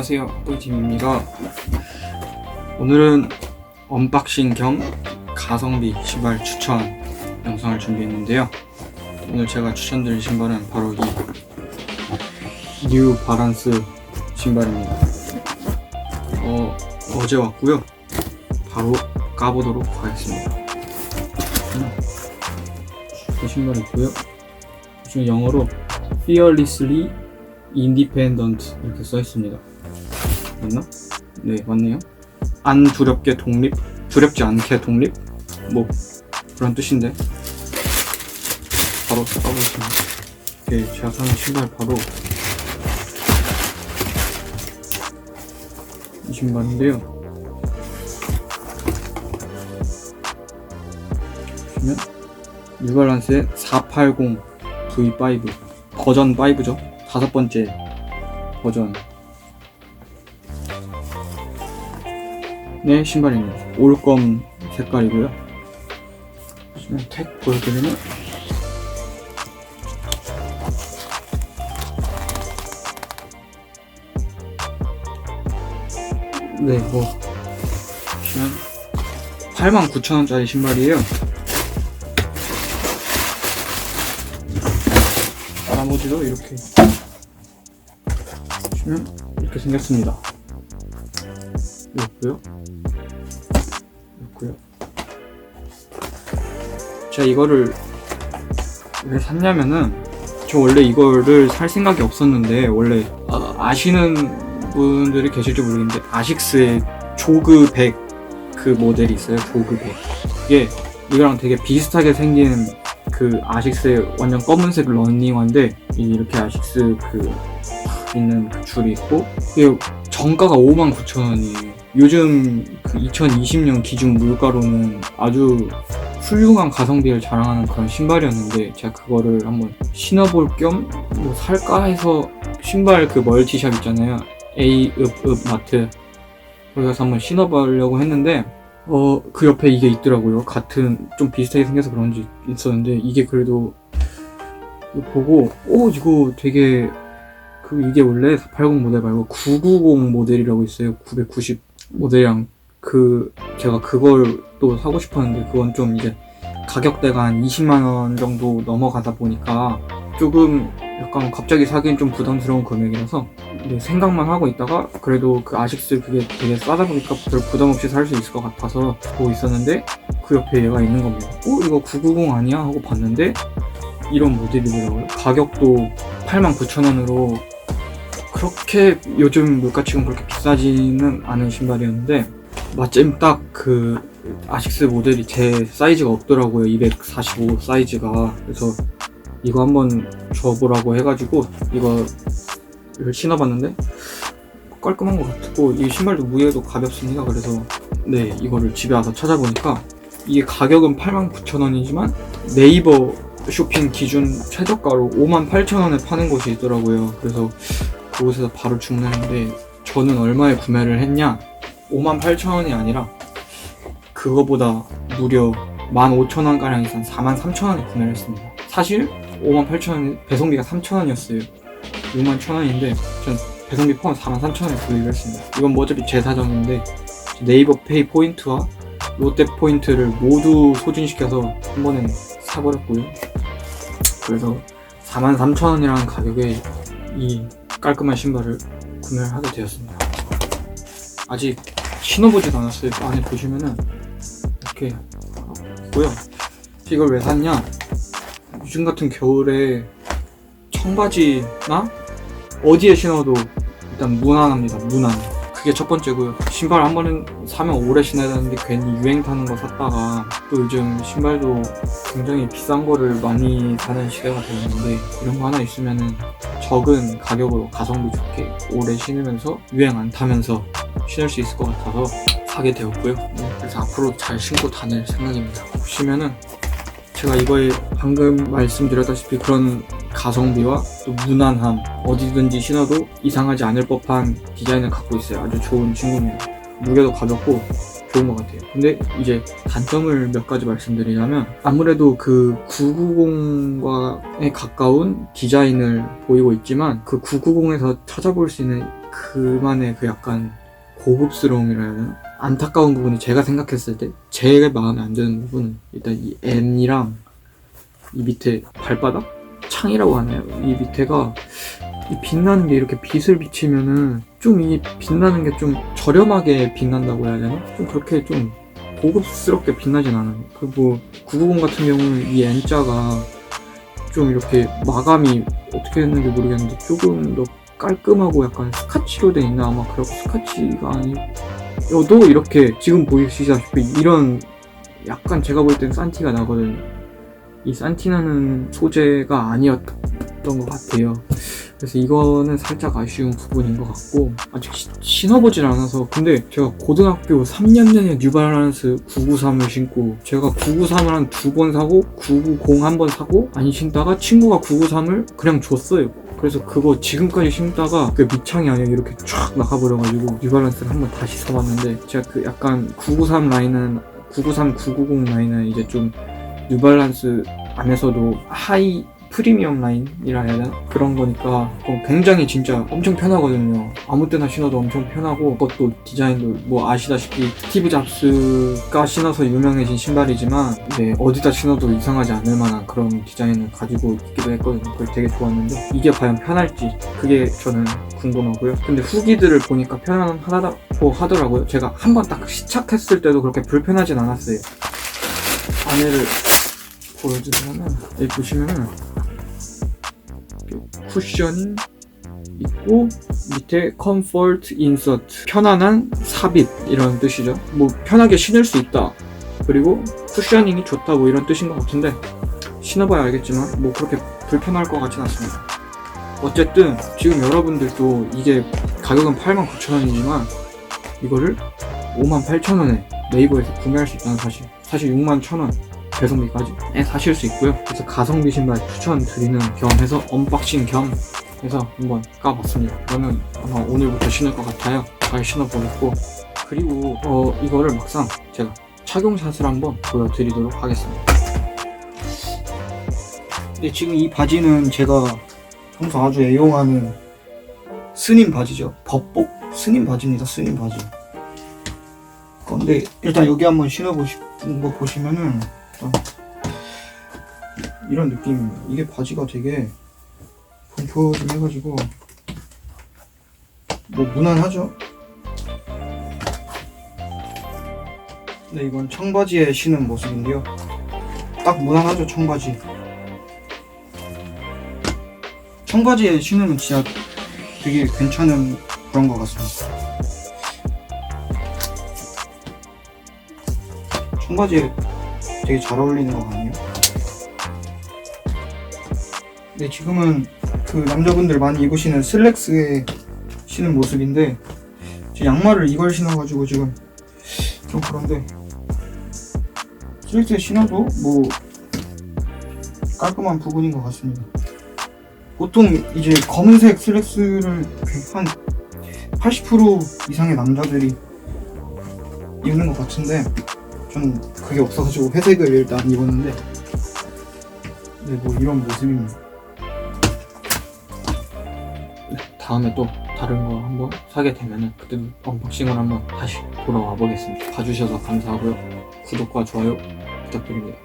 안녕하세요. 꿀팀입니다. 오늘은 언박싱 겸 가성비 신발 추천 영상을 준비했는데요. 오늘 제가 추천드릴 신발은 바로 이 뉴 바란스 신발입니다. 어, 어제 왔고요. 바로 까보도록 하겠습니다. 음, 이 신발 있고요. 지금 영어로 Fearlessly Independent 이렇게 써 있습니다. 맞나? 네, 맞네요. 안 두렵게 독립, 두렵지 않게 독립, 뭐 그런 뜻인데 바로 써보겠습니다. 이게 제가 사는 신발 바로 이 신발인데요. 보시면 뉴발란스의 480 V5 버전 5죠. 다섯 번째 버전. 네, 신발입니다. 올검 색깔이고요. 택 보여드리면 네, 뭐 보시면 89,000원짜리 신발이에요. 나머지도 이렇게 보시면 이렇게 생겼습니다. 이렇고요. 이렇고요. 제가 이거를 왜 샀냐면은 저 원래 이거를 살 생각이 없었는데 원래 아, 아시는 분들이 계실지 모르겠는데 아식스의 조그 100 그 모델이 있어요. 조그 100. 이게 이거랑 되게 비슷하게 생긴 그 아식스의 완전 검은색 러닝화인데 이렇게 아식스 그 있는 그 줄이 있고 이게 정가가 59,000원이에요. 요즘 그 2020년 기준 물가로는 아주 훌륭한 가성비를 자랑하는 그런 신발이었는데 제가 그거를 한번 신어볼 겸 뭐 살까 해서 신발 그 멀티샵 있잖아요. A읍읍 마트 거기 가서 한번 신어보려고 했는데 어, 그 옆에 이게 있더라고요. 같은, 좀 비슷하게 생겨서 그런지 있었는데, 이게 그래도, 보고, 오, 이거 되게, 그, 이게 원래 480 모델 말고 990 모델이라고 있어요. 990 모델이랑, 그, 제가 그걸 또 사고 싶었는데, 그건 좀 이제, 가격대가 한 20만 원 정도 넘어가다 보니까, 조금, 약간 갑자기 사기엔 좀 부담스러운 금액이라서, 네, 생각만 하고 있다가 그래도 그 아식스 그게 되게 싸다 보니까 별 부담 없이 살 수 있을 것 같아서 보고 있었는데 그 옆에 얘가 있는 겁니다. 어 이거 990 아니야 하고 봤는데 이런 모델이더라고요. 가격도 89,000원으로 그렇게 요즘 물가 치곤 그렇게 비싸지는 않은 신발이었는데 마침 딱 그 아식스 모델이 제 사이즈가 없더라고요. 245 사이즈가 그래서 이거 한번 줘보라고 해가지고 이거 신어봤는데 깔끔한 것 같고 이 신발도 무게도 가볍습니다. 그래서 네 이거를 집에 와서 찾아보니까 이게 가격은 89,000원이지만 네이버 쇼핑 기준 최저가로 58,000원에 파는 곳이 있더라고요. 그래서 그곳에서 바로 주문했는데 저는 얼마에 구매를 했냐? 58,000원이 아니라 그거보다 무려 15,000원가량 이상 43,000원에 구매를 했습니다. 사실 58,000원 배송비가 3,000원이었어요. 6만 1,000원인데 전 배송비 포함 43,000원에 구입을 했습니다. 이건 뭐 어차피 제 사정인데 네이버 페이 포인트와 롯데 포인트를 모두 소진시켜서 한 번에 사버렸고요. 그래서 43,000원이라는 가격에 이 깔끔한 신발을 구매를 하게 되었습니다. 아직 신어보지도 않았어요. 안에 보시면은 이렇게 있고요. 이걸 왜 샀냐? 요즘 같은 겨울에 청바지나 어디에 신어도 일단 무난합니다. 무난. 그게 첫 번째고요. 신발 한 번은 사면 오래 신어야 되는데 괜히 유행 타는 거 샀다가 또 요즘 신발도 굉장히 비싼 거를 많이 사는 시대가 되었는데 이런 거 하나 있으면은 적은 가격으로 가성비 좋게 오래 신으면서 유행 안 타면서 신을 수 있을 것 같아서 사게 되었고요. 네, 그래서 앞으로 잘 신고 다닐 생각입니다. 보시면은 제가 이거에 방금 말씀드렸다시피 그런 가성비와 또 무난함 어디든지 신어도 이상하지 않을 법한 디자인을 갖고 있어요 아주 좋은 친구입니다 무게도 가볍고 좋은 것 같아요 근데 이제 단점을 몇 가지 말씀드리자면 아무래도 그 990과에 가까운 디자인을 보이고 있지만 그 990에서 찾아볼 수 있는 그만의 그 약간 고급스러움이라 해야 되나? 안타까운 부분이 제가 생각했을 때 제 마음에 안 드는 부분은 일단 이 N이랑 이 밑에 발바닥? 창이라고 하나요? 이 밑에가 이 빛나는 게 이렇게 빛을 비치면은 좀 이 빛나는 게 좀 저렴하게 빛난다고 해야 되나? 좀 그렇게 좀 고급스럽게 빛나진 않아요. 그리고 990 같은 경우는 이 N자가 좀 이렇게 마감이 어떻게 했는지 모르겠는데 조금 더 깔끔하고 약간 스카치로 돼 있나 아마 그렇고 스카치가 아니어도 이렇게 지금 보이시다시피 이런 약간 제가 볼 땐 산티가 나거든요. 이 산티나는 소재가 아니었던 것 같아요. 그래서 이거는 살짝 아쉬운 부분인 것 같고 아직 시- 신어보질 않아서. 근데 제가 고등학교 3년 전에 뉴발란스 993을 신고 제가 993을 한 두 번 사고 990 한 번 사고 안 신다가 친구가 993을 그냥 줬어요. 그래서 그거 지금까지 신다가 그 밑창이 아니라 이렇게 쫙 나가버려가지고 뉴발란스를 한번 다시 사봤는데 제가 그 약간 993 라인은 993, 990 라인은 이제 좀 뉴발란스 안에서도 하이 프리미엄 라인이라 해야 되나? 그런 거니까 어, 굉장히 진짜 엄청 편하거든요. 아무 때나 신어도 엄청 편하고 그것도 디자인도 뭐 아시다시피 스티브 잡스가 신어서 유명해진 신발이지만 네, 어디다 신어도 이상하지 않을 만한 그런 디자인을 가지고 있기도 했거든요. 그걸 되게 좋았는데 이게 과연 편할지 그게 저는 궁금하고요. 근데 후기들을 보니까 편안하다고 하더라고요. 제가 한 번 딱 시착했을 때도 그렇게 불편하진 않았어요. 안에를 보여주면은 여기 보시면은 쿠션이 있고 밑에 comfort insert. 편안한 삽입 이런 뜻이죠. 뭐 편하게 신을 수 있다. 그리고 쿠셔닝이 좋다 뭐 이런 뜻인 것 같은데 신어봐야 알겠지만 뭐 그렇게 불편할 것 같진 않습니다. 어쨌든 지금 여러분들도 이게 가격은 89,000원이지만 이거를 58,000원에 네이버에서 구매할 수 있다는 사실. 사실 61,000원 배송비까지 에 사실 수 있고요. 그래서 가성비 신발 추천드리는 겸 해서 언박싱 겸 해서 한번 까봤습니다. 저는 아마 오늘부터 신을 것 같아요. 잘 신어보겠고 그리고 어 이거를 막상 제가 착용샷을 한번 보여드리도록 하겠습니다. 근데 지금 이 바지는 제가 평소 아주 애용하는 스님 바지죠. 법복 스님 바지입니다. 스님 바지. 근데 일단 여기 한번 신어보시는 거 보시면은 일단 이런 느낌. 이게 바지가 되게 pompo해가지고 뭐 무난하죠? 네 이건 청바지에 신은 모습인데요. 딱 무난하죠 청바지. 청바지에 신으면 진짜 되게 괜찮은 그런 것 같습니다. 청바지에 되게 잘 어울리는 것 같네요. 네, 지금은 그 남자분들 많이 입으시는 슬랙스에 신은 모습인데 제 양말을 이걸 신어가지고 지금 좀 그런데 슬랙스에 신어도 뭐 깔끔한 부분인 것 같습니다. 보통 이제 검은색 슬랙스를 한 80% 이상의 남자들이 입는 것 같은데 저는 그게 없어가지고 회색을 일단 입었는데. 네 뭐 이런 모습입니다. 네, 다음에 또 다른 거 한번 사게 되면은 그때도 언박싱을 한번 다시 돌아와 보겠습니다. 봐주셔서 감사하고요. 구독과 좋아요 부탁드립니다